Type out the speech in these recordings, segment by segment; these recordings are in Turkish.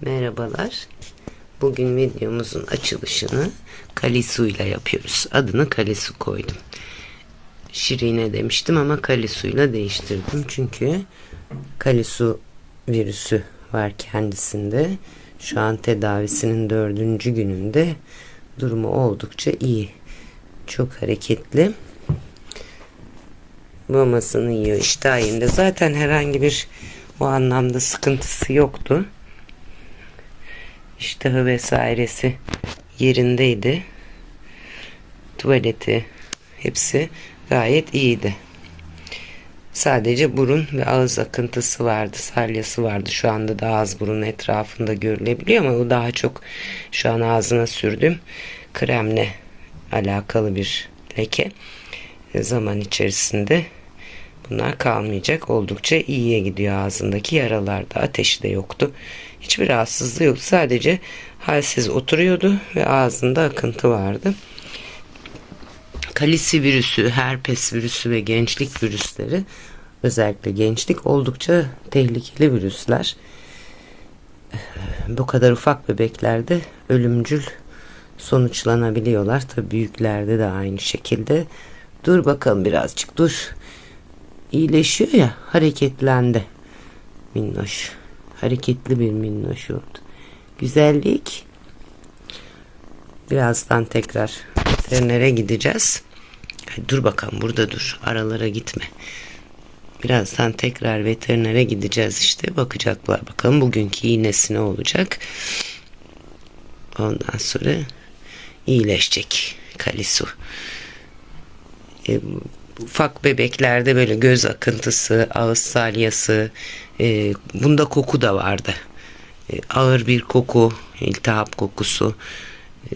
Merhabalar. Bugün videomuzun açılışını Kalisu ile yapıyoruz. Adını Kalisu koydum. Şirine demiştim ama Kalisu ile değiştirdim. Çünkü Kalisu virüsü var kendisinde. Şu an tedavisinin dördüncü gününde durumu oldukça iyi. Çok hareketli. Mamasını yiyor. İştah yerinde. Zaten herhangi bir o anlamda sıkıntısı yoktu. İştahı vesairesi yerindeydi. Tuvaleti hepsi gayet iyiydi. Sadece burun ve ağız akıntısı vardı, salyası vardı. Şu anda da ağız burun etrafında görülebiliyor ama o daha çok şu an ağzına sürdüğüm kremle alakalı bir leke. Zaman içerisinde bunlar kalmayacak. Oldukça iyiye gidiyor ağzındaki yaralarda. Ateşi de yoktu. Hiçbir rahatsızlığı yok. Sadece halsiz oturuyordu ve ağzında akıntı vardı. Kalisi virüsü, herpes virüsü ve gençlik virüsleri özellikle gençlik oldukça tehlikeli virüsler. Bu kadar ufak bebeklerde ölümcül sonuçlanabiliyorlar. Tabii büyüklerde de aynı şekilde. Dur bakalım birazcık dur. İyileşiyor ya hareketlendi. Minnoş. Hareketli bir minnoş. Güzellik. Birazdan tekrar veterinere gideceğiz. Hadi dur bakalım burada dur. Aralara gitme. Birazdan tekrar veterinere gideceğiz işte. Bakacaklar bakalım bugünkü iğnesi ne olacak. Ondan sonra iyileşecek Kalisu. E, ufak bebeklerde böyle göz akıntısı, ağız salyası, e, bunda koku da vardı. E, ağır bir koku, iltihap kokusu. E,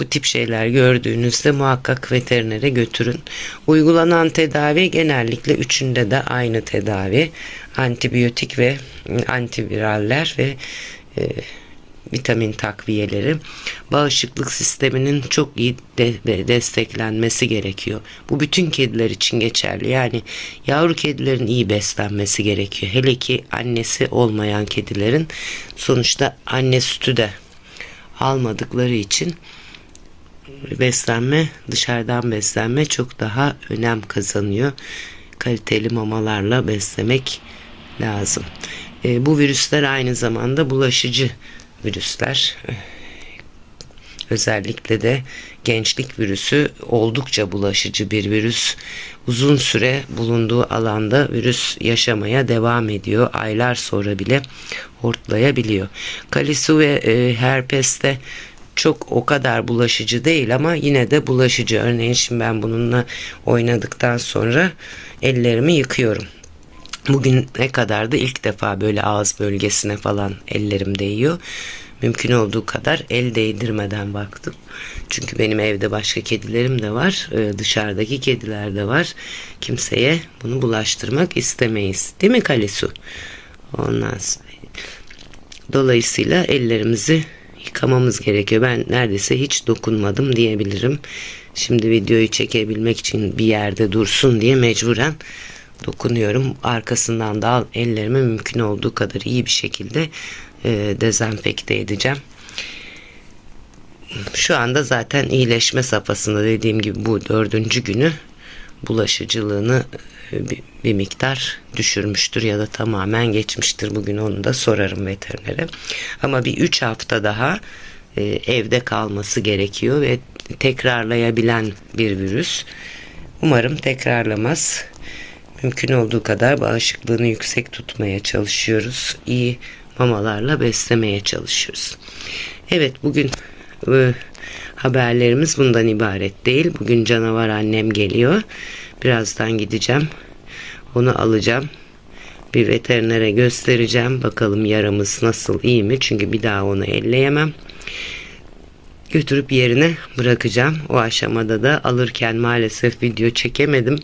bu tip şeyler gördüğünüzde muhakkak veterinere götürün. Uygulanan tedavi genellikle üçünde de aynı tedavi. Antibiyotik ve antiviraller ve e, vitamin takviyeleri bağışıklık sisteminin çok iyi de desteklenmesi gerekiyor. Bu bütün kediler için geçerli. Yani yavru kedilerin iyi beslenmesi gerekiyor. Hele ki annesi olmayan kedilerin sonuçta anne sütü de almadıkları için beslenme dışarıdan beslenme çok daha önem kazanıyor. Kaliteli mamalarla beslemek lazım. E, bu virüsler aynı zamanda bulaşıcı virüsler. Özellikle de gençlik virüsü oldukça bulaşıcı bir virüs. Uzun süre bulunduğu alanda virüs yaşamaya devam ediyor. Aylar sonra bile hortlayabiliyor. Kalisu ve e, herpeste çok o kadar bulaşıcı değil ama yine de bulaşıcı. Örneğin şimdi ben bununla oynadıktan sonra ellerimi yıkıyorum. Bugün ne kadar da ilk defa böyle ağız bölgesine falan ellerim değiyor. Mümkün olduğu kadar el değdirmeden baktım. Çünkü benim evde başka kedilerim de var. Dışarıdaki kediler de var. Kimseye bunu bulaştırmak istemeyiz. Değil mi Kalisu? Ondan sonra. Dolayısıyla ellerimizi yıkamamız gerekiyor. Ben neredeyse hiç dokunmadım diyebilirim. Şimdi videoyu çekebilmek için bir yerde dursun diye mecburen dokunuyorum. Arkasından da ellerimi mümkün olduğu kadar iyi bir şekilde e, dezenfekte edeceğim. Şu anda zaten iyileşme safhasında dediğim gibi bu dördüncü günü bulaşıcılığını e, bir, miktar düşürmüştür ya da tamamen geçmiştir. Bugün onu da sorarım veterinere. Ama bir üç hafta daha e, evde kalması gerekiyor ve tekrarlayabilen bir virüs. Umarım tekrarlamaz. Mümkün olduğu kadar bağışıklığını yüksek tutmaya çalışıyoruz. İyi mamalarla beslemeye çalışıyoruz. Evet bugün e, haberlerimiz bundan ibaret değil. Bugün canavar annem geliyor. Birazdan gideceğim. Onu alacağım. Bir veterinere göstereceğim. Bakalım yaramız nasıl iyi mi? Çünkü bir daha onu elleyemem. Götürüp yerine bırakacağım. O aşamada da alırken maalesef video çekemedim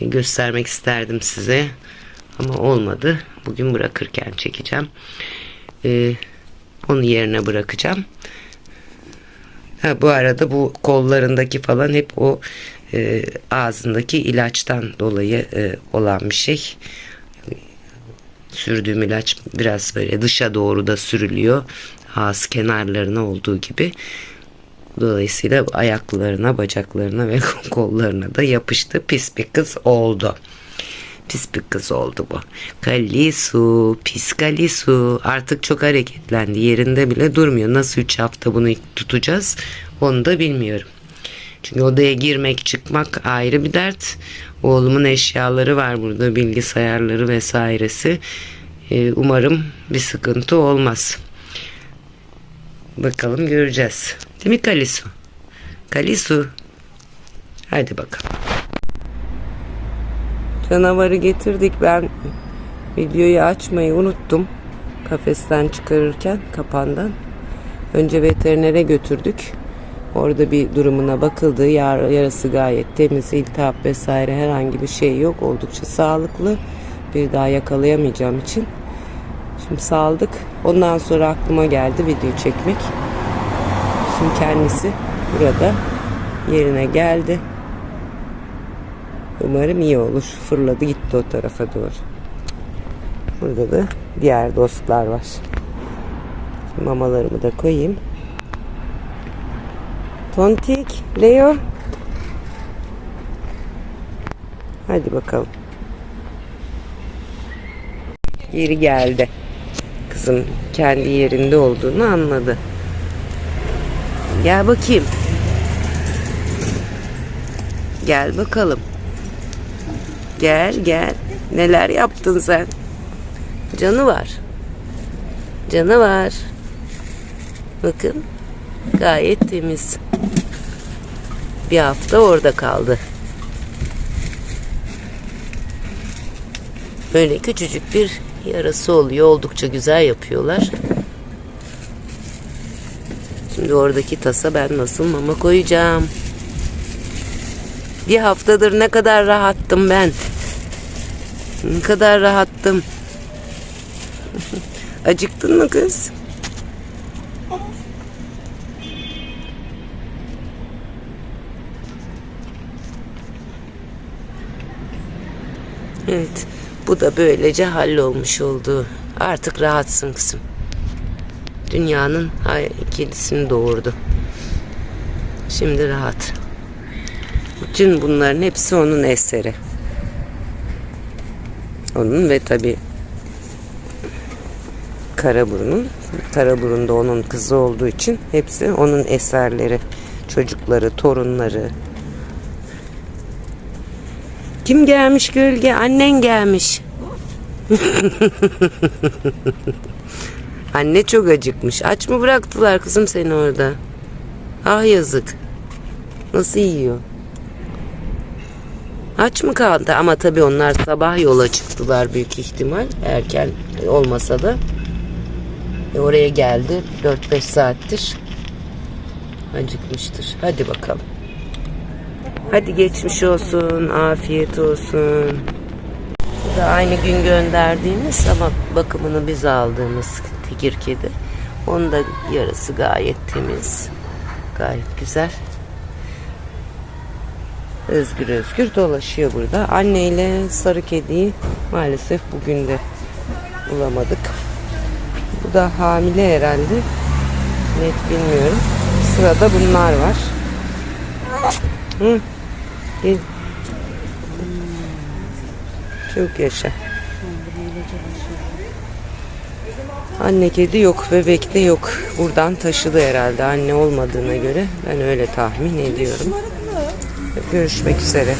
göstermek isterdim size ama olmadı. Bugün bırakırken çekeceğim. Ee, onu yerine bırakacağım. Ha, bu arada bu kollarındaki falan hep o e, ağzındaki ilaçtan dolayı e, olan bir şey. Sürdüğüm ilaç biraz böyle dışa doğru da sürülüyor. Ağız kenarlarına olduğu gibi. Dolayısıyla ayaklarına, bacaklarına ve kollarına da yapıştı. Pis bir kız oldu. Pis bir kız oldu bu. Kalisu, pis Kalisu. Artık çok hareketlendi. Yerinde bile durmuyor. Nasıl 3 hafta bunu tutacağız onu da bilmiyorum. Çünkü odaya girmek çıkmak ayrı bir dert. Oğlumun eşyaları var burada bilgisayarları vesairesi. Ee, umarım bir sıkıntı olmaz. Bakalım göreceğiz. Değil Kalisu? Kalisu. Hadi bakalım. Canavarı getirdik. Ben videoyu açmayı unuttum. Kafesten çıkarırken kapandan. Önce veterinere götürdük. Orada bir durumuna bakıldı. Yar, yarası gayet temiz, iltihap vesaire herhangi bir şey yok. Oldukça sağlıklı. Bir daha yakalayamayacağım için. Şimdi saldık. Ondan sonra aklıma geldi video çekmek. Şimdi kendisi burada yerine geldi. Umarım iyi olur. Fırladı gitti o tarafa doğru. Burada da diğer dostlar var. Şimdi mamalarımı da koyayım. Tontik, Leo. Hadi bakalım. Yeri geldi. Kızım kendi yerinde olduğunu anladı. Gel bakayım. Gel bakalım. Gel gel. Neler yaptın sen? Canı var. Canı var. Bakın. Gayet temiz. Bir hafta orada kaldı. Böyle küçücük bir yarası oluyor. Oldukça güzel yapıyorlar. Şimdi oradaki tasa ben nasıl mama koyacağım. Bir haftadır ne kadar rahattım ben. Ne kadar rahattım. Acıktın mı kız? Evet. Bu da böylece hallolmuş oldu. Artık rahatsın kızım. Dünyanın kedisini doğurdu. Şimdi rahat. Bütün bunların hepsi onun eseri. Onun ve tabi Karaburun'un. Karaburun da onun kızı olduğu için hepsi onun eserleri. Çocukları, torunları. Kim gelmiş gölge? Annen gelmiş. Anne çok acıkmış. Aç mı bıraktılar kızım seni orada? Ah yazık. Nasıl yiyor? Aç mı kaldı? Ama tabii onlar sabah yola çıktılar büyük ihtimal. Erken olmasa da. E oraya geldi. 4-5 saattir. Acıkmıştır. Hadi bakalım. Hadi geçmiş olsun. Afiyet olsun. Bu da aynı gün gönderdiğimiz ama bakımını biz aldığımız tekir kedi. Onun da yarası gayet temiz. Gayet güzel. Özgür özgür dolaşıyor burada. Anne ile sarı kediyi maalesef bugün de bulamadık. Bu da hamile herhalde. Net bilmiyorum. Sırada bunlar var. Hı. Gel. Çok yaşa. Anne kedi yok, bebek de yok. Buradan taşıdı herhalde anne olmadığına göre. Ben öyle tahmin ediyorum. Görüşmek üzere.